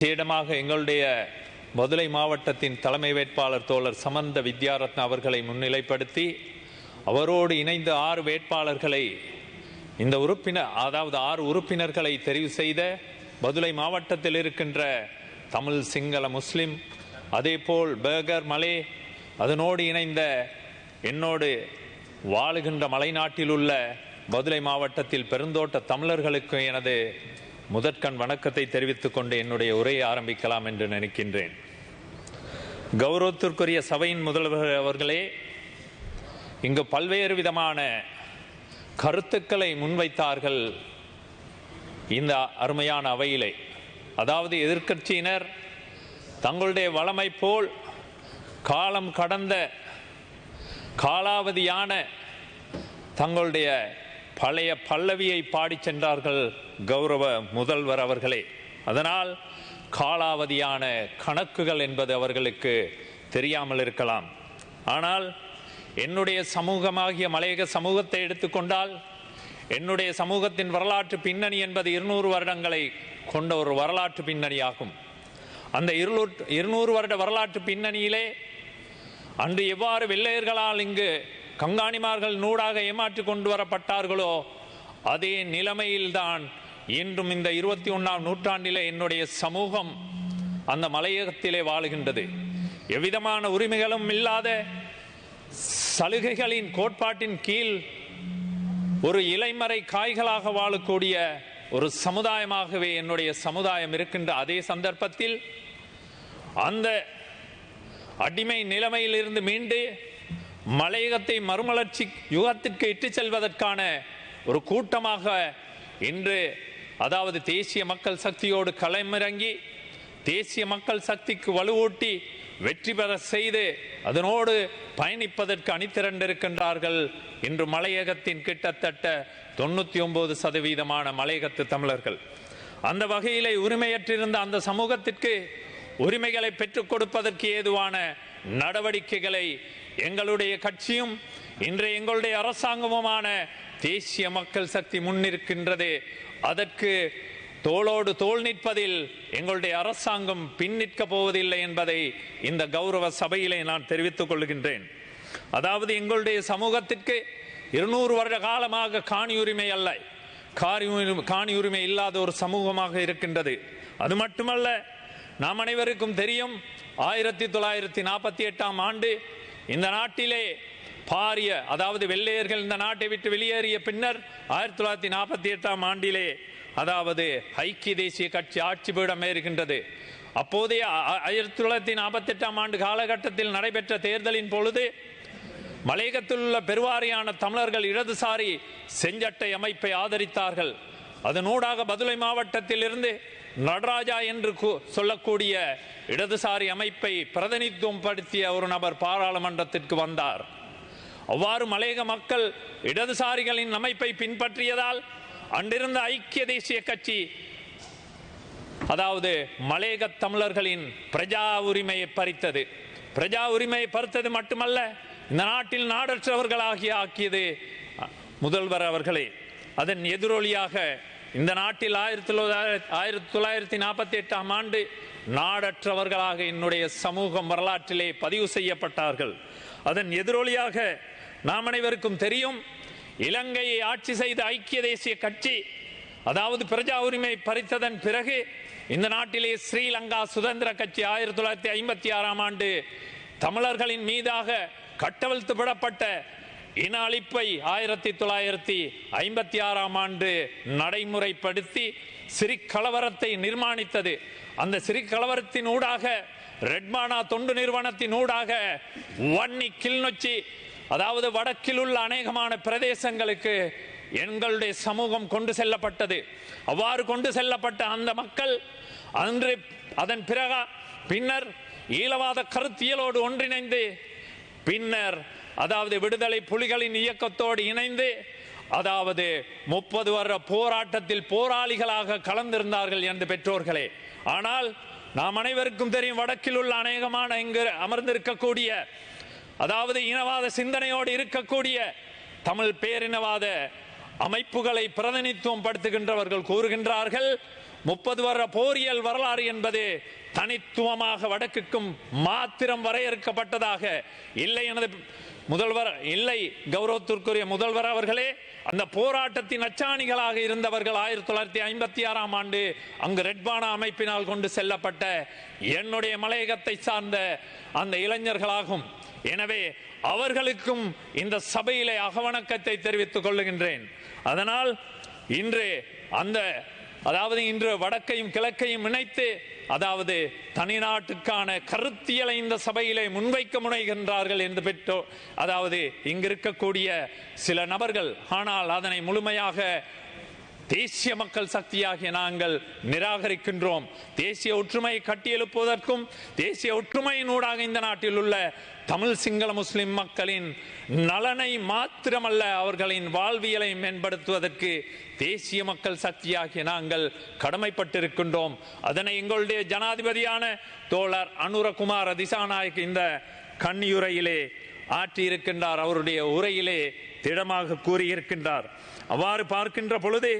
விசேடமாக எங்களுடைய மதுரை மாவட்டத்தின் தலைமை வேட்பாளர் தோழர் சமந்த வித்யாரத்ன அவர்களை முன்னிலைப்படுத்தி அவரோடு இணைந்த ஆறு வேட்பாளர்களை இந்த உறுப்பினர் அதாவது ஆறு உறுப்பினர்களை தெரிவு செய்த மதுரை மாவட்டத்தில் இருக்கின்ற தமிழ் சிங்கள முஸ்லிம் அதேபோல் பேகர் மலே அதனோடு இணைந்த என்னோடு வாழுகின்ற மலைநாட்டில் உள்ள மதுரை மாவட்டத்தில் பெருந்தோட்ட தமிழர்களுக்கு எனது முதற்கண் வணக்கத்தை தெரிவித்துக் கொண்டு என்னுடைய உரையை ஆரம்பிக்கலாம் என்று நினைக்கின்றேன். கௌரவத்திற்குரிய சபையின் முதல்வர் அவர்களே இங்கு பல்வேறு விதமான கருத்துக்களை முன்வைத்தார்கள் இந்த அருமையான அவையிலே. அதாவது எதிர்க்கட்சியினர் தங்களுடைய வளமை போல் காலம் கடந்த காலாவதியான தங்களுடைய பழைய பல்லவியை பாடிச் சென்றார்கள் கௌரவ முதல்வர் அவர்களே. அதனால் காலாவதியான கணக்குகள் என்பது அவர்களுக்கு தெரியாமல் இருக்கலாம். ஆனால் என்னுடைய சமூகமாகிய மலையக சமூகத்தை எடுத்துக்கொண்டால் என்னுடைய சமூகத்தின் வரலாற்று பின்னணி என்பது இருநூறு வருடங்களை கொண்ட ஒரு வரலாற்று பின்னணியாகும். அந்த இருநூறு இருநூறு வருட வரலாற்று பின்னணியிலே அன்று எவ்வாறு வெள்ளையர்களால் இங்கு கங்காணிமார்கள் நூடாக ஏமாற்றி கொண்டு வரப்பட்டார்களோ அதே நிலைமையில்தான் இன்றும் இந்த இருபத்தி ஒன்றாம் நூற்றாண்டிலே என்னுடைய சமூகம் அந்த மலையகத்திலே வாழுகின்றது. எவ்விதமான உரிமைகளும் இல்லாத சலுகைகளின் கோட்பாட்டின் கீழ் ஒரு இலைமறை காய்களாக வாழக்கூடிய ஒரு சமுதாயமாகவே என்னுடைய சமுதாயம் இருக்கின்ற அதே சந்தர்ப்பத்தில் அந்த அடிமை நிலைமையிலிருந்து மீண்டு மலையகத்தை மறுமலர்ச்சி யுகத்திற்கு இட்டுச் செல்வதற்கான ஒரு கூட்டமாக இன்று அதாவது தேசிய மக்கள் சக்தியோடு களமிறங்கி தேசிய மக்கள் சக்திக்கு வலுவூட்டி வெற்றி பெற செய்து அதனோடு பயணிப்பதற்கு அணித்திரண்டிருக்கின்றார்கள் இன்று மலையகத்தின் கிட்டத்தட்ட தொண்ணூத்தி ஒன்பது சதவீதமான மலையகத்து தமிழர்கள். அந்த வகையிலே உரிமையற்றிருந்த அந்த சமூகத்திற்கு உரிமைகளை பெற்றுக் கொடுப்பதற்கு ஏதுவான நடவடிக்கைகளை எங்களுடைய கட்சியும் இன்று எங்களுடைய அரசாங்கமுமான தேசிய மக்கள் சக்தி முன்னிருக்கின்றது அதற்கு தோளோடு தோள் நிற்பதில் எங்களுடைய அரசாங்கம் பின் நிற்க போவதில்லை என்பதை இந்த கௌரவ சபையிலே நான் தெரிவித்துக் கொள்கின்றேன். அதாவது எங்களுடைய சமூகத்திற்கு இருநூறு வருட காலமாக காணி உரிமை அல்ல. காரி காணி உரிமை இல்லாத ஒரு சமூகமாக இருக்கின்றது. அது மட்டுமல்ல நாம் அனைவருக்கும் தெரியும் ஆயிரத்தி தொள்ளாயிரத்தி நாற்பத்தி எட்டாம் ஆண்டு இந்த நாட்டிலே பாரிய அதாவது வெள்ளையர்கள் இந்த நாட்டை விட்டு வெளியேறிய பின்னர் ஆயிரத்தி தொள்ளாயிரத்தி நாற்பத்தி எட்டாம் ஆண்டிலே அதாவது ஐக்கிய தேசிய கட்சி ஆட்சி பீடம் ஏறுகின்றது. அப்போதைய ஆயிரத்தி தொள்ளாயிரத்தி நாற்பத்தி எட்டாம் ஆண்டு காலகட்டத்தில் நடைபெற்ற தேர்தலின் பொழுது மலையகத்தில் உள்ள பெருவாரியான தமிழர்கள் இடதுசாரி செஞ்சட்டை அமைப்பை ஆதரித்தார்கள். அதனூடாக பதுளை மாவட்டத்தில் இருந்து நடராஜா என்று சொல்லக்கூடிய இடதுசாரி அமைப்பை பிரதிநிதித்துவம் படுத்திய ஒரு நபர் பாராளுமன்றத்திற்கு வந்தார். அவ்வாறு மலையக மக்கள் இடதுசாரிகளின் அமைப்பை பின்பற்றியதால் அன்றிருந்த ஐக்கிய தேசிய கட்சி அதாவது மலையக தமிழர்களின் பிரஜா உரிமையை பறித்தது. பிரஜா உரிமையை பறித்தது மட்டுமல்ல இந்த நாட்டில் நாடற்றவர்களாகி ஆக்கியது முதல்வர் அவர்களே. அதன் எதிரொலியாக இந்த நாட்டில் ஆயிரத்தி ஆயிரத்தி தொள்ளாயிரத்தி நாற்பத்தி எட்டாம் ஆண்டு நாடற்றவர்களாக என்னுடைய சமூகம் வரலாற்றிலே பதிவு செய்யப்பட்டார்கள். அதன் எதிரொலியாக நாம் அனைவருக்கும் தெரியும் இலங்கையை ஆட்சி செய்த ஐக்கிய தேசிய கட்சி அதாவது பிரஜா உரிமை பறித்ததன் பிறகு இந்த நாட்டிலே ஸ்ரீலங்கா சுதந்திர கட்சி ஆயிரத்தி தொள்ளாயிரத்தி ஐம்பத்தி ஆறாம் ஆண்டு தமிழர்களின் மீதாக கட்டவிழ்த்து விடப்பட்ட இன அழிப்பை ஆயிரத்தி தொள்ளாயிரத்தி ஐம்பத்தி ஆறாம் ஆண்டு நடைமுறைப்படுத்தி சிறி கலவரத்தை நிர்மாணித்தது. அந்த சிறி கலவரத்தின் ஊடாக ரெட்மானா தொண்டு நிறுவனத்தின் ஊடாக வன்னி கிள்நொச்சி அதாவது வடக்கில் உள்ள அநேகமான பிரதேசங்களுக்கு எங்களுடைய சமூகம் கொண்டு செல்லப்பட்டது. அவ்வாறு கொண்டு செல்லப்பட்ட அந்த மக்கள் அன்று அதன் பிறகா பின்னர் ஈழவாத கருத்தியலோடு ஒன்றிணைந்து பின்னர் அதாவது விடுதலை புலிகளின் இயக்கத்தோடு இணைந்து அதாவது முப்பது வருட போராட்டத்தில் போராளிகளாக கலந்திருந்தார்கள் என்று பெற்றோர்களே. ஆனால் நாம் அனைவருக்கும் தெரியும் வடக்கில் உள்ள அநேகமான இங்கு அமர்ந்திருக்கக்கூடிய அதாவது இனவாத சிந்தனையோடு இருக்கக்கூடிய தமிழ் பேரினவாத அமைப்புகளை பிரதிநிதித்துவம் படுத்துகின்றவர்கள் கூறுகின்றார்கள். முப்பது வருட போரியல் வரலாறு என்பது தனித்துவமாக வடக்குக்கும் மாத்திரம் வரையறுக்கப்பட்டதாக இல்லை எனது முதல்வர் இல்லை கௌரவத்திற்குரிய முதல்வர் அவர்களே அந்த போராட்டத்தின் அச்சாணிகளாக இருந்தவர்கள் ஆயிரத்தி தொள்ளாயிரத்தி ஐம்பத்தி ஆறாம் ஆண்டு அங்கு ரெட்பானா அமைப்பினால் கொண்டு செல்லப்பட்ட என்னுடைய மலையகத்தை சார்ந்த அந்த இளைஞர்களாகும். எனவே அவர்களுக்கும் இந்த சபையிலே அகவணக்கத்தை தெரிவித்துக் கொள்ளுகின்றேன். அதனால் இன்று அந்த அதாவது இன்று வடக்கையும் கிழக்கையும் இணைத்து அதாவது தனிநாட்டுக்கான கருத்தியலை இந்த சபையிலே முன்வைக்க முனைகின்றார்கள் என்று பெற்றோ அதாவது இங்கிருக்கக்கூடிய சில நபர்கள் ஆனால் அதனை முழுமையாக தேசிய மக்கள் சக்தியாகிய நாங்கள் நிராகரிக்கின்றோம். தேசிய ஒற்றுமையை கட்டியெழுப்புவதற்கும் தேசிய ஒற்றுமையினூடாக இந்த நாட்டில் உள்ள தமிழ் சிங்கள முஸ்லிம் மக்களின் நலனை மாத்திரமல்ல அவர்களின் வாழ்வியலை மேம்படுத்துவதற்கு தேசிய மக்கள் சக்தியாகிய நாங்கள் கடமைப்பட்டிருக்கின்றோம். அதனை எங்களுடைய ஜனாதிபதியான தோழர் அனுரகுமார் திசாநாயக் இந்த கண்ணியுரையிலே ஆற்றியிருக்கின்றார். அவருடைய உரையிலே திடமாக கூறியிருக்கின்றார். அவ்வாறு பார்க்கின்ற பொழுது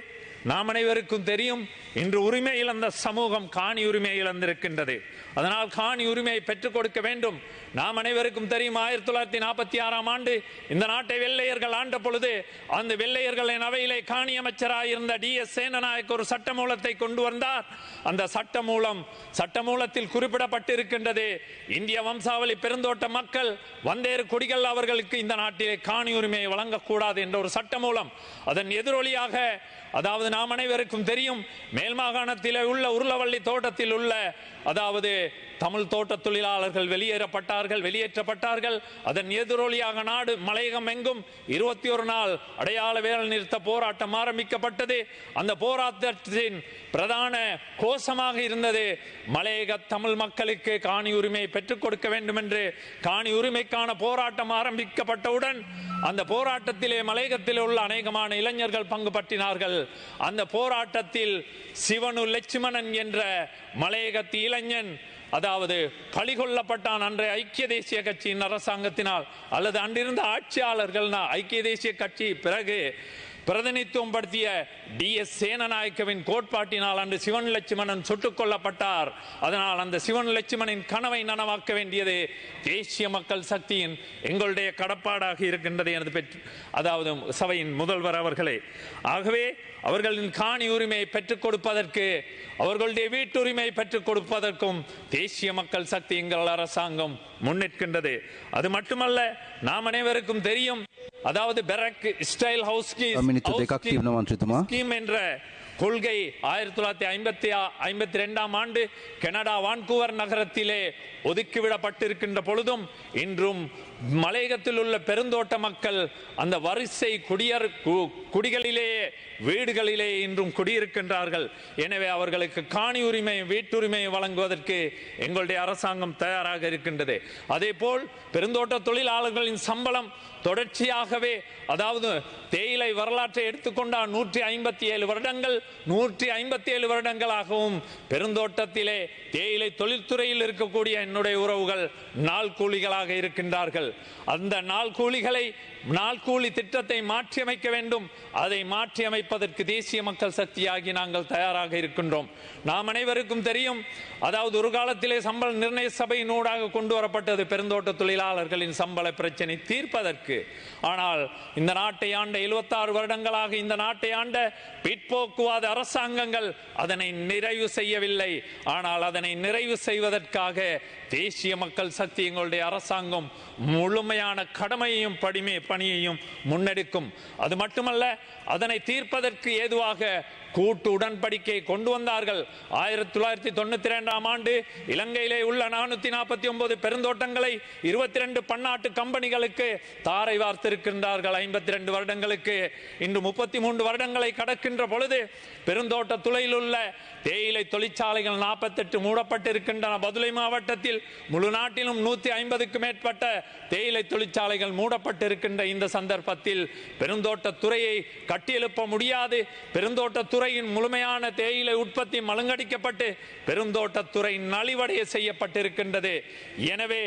நாம் அனைவருக்கும் தெரியும் இன்று உரிமை இழந்த சமூகம் காணி உரிமை இழந்திருக்கின்றது. அதனால் காணி உரிமையை பெற்றுக் கொடுக்க வேண்டும். நாம் அனைவருக்கும் தெரியும் ஆயிரத்தி தொள்ளாயிரத்தி நாற்பத்தி ஆறாம் ஆண்டு இந்த நாட்டை வெள்ளையர்கள் ஆண்ட பொழுது அந்த வெள்ளையர்களின் அவையிலே காணி அமைச்சராயிருந்த டி. எஸ். சேனநாயக் ஒரு சட்டமூலத்தை கொண்டு வந்தார். அந்த சட்டமூலம் சட்டமூலத்தில் குறிப்பிடப்பட்டிருக்கின்றது இந்திய வம்சாவளி பெருந்தோட்ட மக்கள் வந்தேறு குடிகள் அவர்களுக்கு இந்த நாட்டிலே காணி உரிமையை வழங்கக்கூடாது என்ற ஒரு சட்டமூலம். அதன் எதிரொலியாக அதாவது நாம் அனைவருக்கும் தெரியும் மேல் மாகாணத்தில் உள்ள உருளவள்ளி தோட்டத்தில் உள்ள அதாவது தமிழ் தோட்ட தொழிலாளர்கள் வெளியேறப்பட்டார்கள் வெளியேற்றப்பட்டார்கள். அதன் எதிரொலியாக நாடு மலையகம் எங்கும் இருபத்தி ஒரு நாள் அடையாள வேலை நிறுத்த போராட்டம் ஆரம்பிக்கப்பட்டது. அந்த போராட்டத்தின் பிரதான கோஷமாக இருந்தது மலையக தமிழ் மக்களுக்கு காணி உரிமையை பெற்றுக் கொடுக்க வேண்டும் என்று காணி உரிமைக்கான போராட்டம் ஆரம்பிக்கப்பட்டவுடன் அந்த போராட்டத்திலே மலையகத்தில் உள்ள அநேகமான இளைஞர்கள் பங்கு பற்றினார்கள். அந்த போராட்டத்தில் சிவனு லட்சுமணன் என்ற மலையகத்து இளைஞன் அதாவது பழிகொள்ளப்பட்டான் அன்றைய ஐக்கிய தேசிய கட்சியின் அரசாங்கத்தினால் அல்லது அன்றிருந்த ஆட்சியாளர்கள் ஐக்கிய தேசிய கட்சி பிறகு பிரதிநித்துவம் படுத்திய டி. எஸ். சேனநாயக்கவின் கோட்பாட்டினால் அன்று சிவன் லட்சுமணன் சுட்டுக் கொல்லப்பட்டார். அதனால் அந்த சிவன் லட்சுமணின் கனவை நனவாக்க வேண்டியது தேசிய மக்கள் சக்தியின் எங்களுடைய கடப்பாடாக இருக்கின்றது எனது பெற்று அதாவது சபையின் முதல்வர் அவர்களே. ஆகவே அவர்களின் காணி உரிமையை பெற்றுக் கொடுப்பதற்கு அவர்களுடைய வீட்டுரிமையை பெற்றுக் கொடுப்பதற்கும் தேசிய மக்கள் சக்தி எங்கள் அரசாங்கம் முன்னிற்கின்றது. அது மட்டுமல்ல நாம் அனைவருக்கும் தெரியும் அதாவது பெரக் ஸ்டைல் ஹவுஸ் என்ற கொள்கை ஆயிரத்தி தொள்ளாயிரத்தி ஐம்பத்தி ஐம்பத்தி ரெண்டாம் ஆண்டு கனடா வான்கூவர் நகரத்திலே ஒதுக்கிவிடப்பட்டிருக்கின்ற பொழுதும் இன்றும் மலையகத்தில் உள்ள பெருந்தோட்ட மக்கள் அந்த வரிசை குடியர் கு- குடிகளிலேயே வீடுகளிலே இன்றும் குடியிருக்கின்றார்கள். எனவே அவர்களுக்கு காணி உரிமை வீட்டுரிமை வழங்குவதற்கு எங்களுடைய அரசாங்கம் தயாராக இருக்கின்றது. அதே போல் பெருந்தோட்ட தொழிலாளர்களின் சம்பளம் தொடர்ச்சியாகவே அதாவது தேயிலை வரலாற்றை எடுத்துக்கொண்டால் நூற்றி ஐம்பத்தி ஏழு வருடங்கள் நூற்றி ஐம்பத்தி ஏழு வருடங்களாகவும் பெருந்தோட்டத்திலே தேயிலை தொழில்துறையில் இருக்கக்கூடிய என்னுடைய உறவுகள் நாள் கூலிகளாக இருக்கின்றார்கள். அந்த நாள் கூலிகளை நாள் கூலி திட்டத்தை மாற்றியமைக்க வேண்டும். அதை மாற்றியமைப்பதற்கு தேசிய மக்கள் சக்தியாகி நாங்கள் தயாராக இருக்கின்றோம். நாம் அனைவருக்கும் தெரியும் அதாவது ஒரு காலத்திலே சம்பள நிர்ணய சபையினூடாக கொண்டு வரப்பட்டது பெருந்தோட்ட தொழிலாளர்களின் சம்பள பிரச்சனை தீர்ப்பதற்கு. ஆனால் இந்த நாட்டை ஆண்ட 76 வருடங்களாக இந்த நாட்டை ஆண்ட பிற்போக்குவாத அரசாங்கங்கள் அதனை நிறைவு செய்யவில்லை. ஆனால் அதனை நிறைவு செய்வதற்காக தேசிய மக்கள் சக்தி எங்களுடைய அரசாங்கம் முழுமையான கடமையையும் படிமை பணியையும் முன்னெடுக்கும். அது மட்டுமல்ல அதனை தீர்ப்பதற்கு ஏதுவாக கூட்டு உடன்படிக்கை கொண்டு வந்தார்கள். ஆயிரத்தி தொள்ளாயிரத்தி தொண்ணூத்தி இரண்டாம் ஆண்டு இலங்கையிலே உள்ள நானூத்தி நாற்பத்தி ஒன்பது பெருந்தோட்டங்களை இருபத்தி ரெண்டு பன்னாட்டு கம்பெனிகளுக்கு தாரை வார்த்திருக்கின்றார்கள். ஐம்பத்தி ரெண்டு வருடங்களுக்கு இன்று முப்பத்தி மூன்று வருடங்களை கடக்கின்ற பொழுது பெருந்தோட்ட துளையில் உள்ள தேயிலை தொழிற்சாலைகள் நாற்பத்தெட்டு மூடப்பட்டிருக்கின்றன. பதுளை மாவட்டத்தில் முழு நாட்டிலும் நூத்தி ஐம்பதுக்கு மேற்பட்ட தேயிலை தொழிற்சாலைகள் மூடப்பட்டிருக்கின்ற இந்த சந்தர்ப்பத்தில் பெருந்தோட்ட துறையை கட்டியெழுப்ப முடியாது. பெருந்தோட்ட துறையின் முழுமையான தேயிலை உற்பத்தி மழுங்கடிக்கப்பட்டு பெருந்தோட்டத்துறை நலிவடைய செய்யப்பட்டிருக்கின்றது. எனவே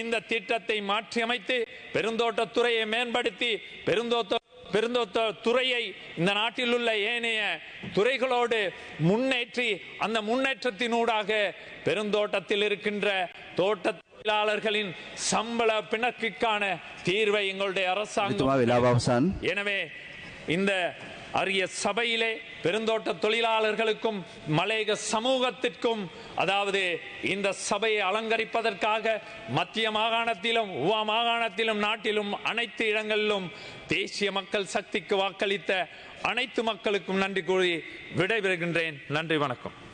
இந்த திட்டத்தை மாற்றியமைத்து பெருந்தோட்டத்துறையை மேம்படுத்தி பெருந்தோட்ட பெருந்தோட்ட துறையை இந்த நாட்டில் உள்ள ஏனைய துறைகளோடு முன்னேற்றி அந்த முன்னேற்றத்தினூடாக பெருந்தோட்டத்தில் இருக்கின்ற தோட்ட தொழிலாளர்களின் சம்பள பிணக்குக்கான தீர்வை எங்களுடைய அரசாங்கம் எனவே இந்த அரிய சபையிலே பெருந்தோட்ட தொழிலாளர்களுக்கும் மலையக சமூகத்திற்கும் அதாவது இந்த சபையை அலங்கரிப்பதற்காக மத்திய மாகாணத்திலும் உவா மாகாணத்திலும் நாட்டிலும் அனைத்து இடங்களிலும் தேசிய மக்கள் சக்திக்கு வாக்களித்த அனைத்து மக்களுக்கும் நன்றி கூறி விடைபெறுகின்றேன். நன்றி வணக்கம்.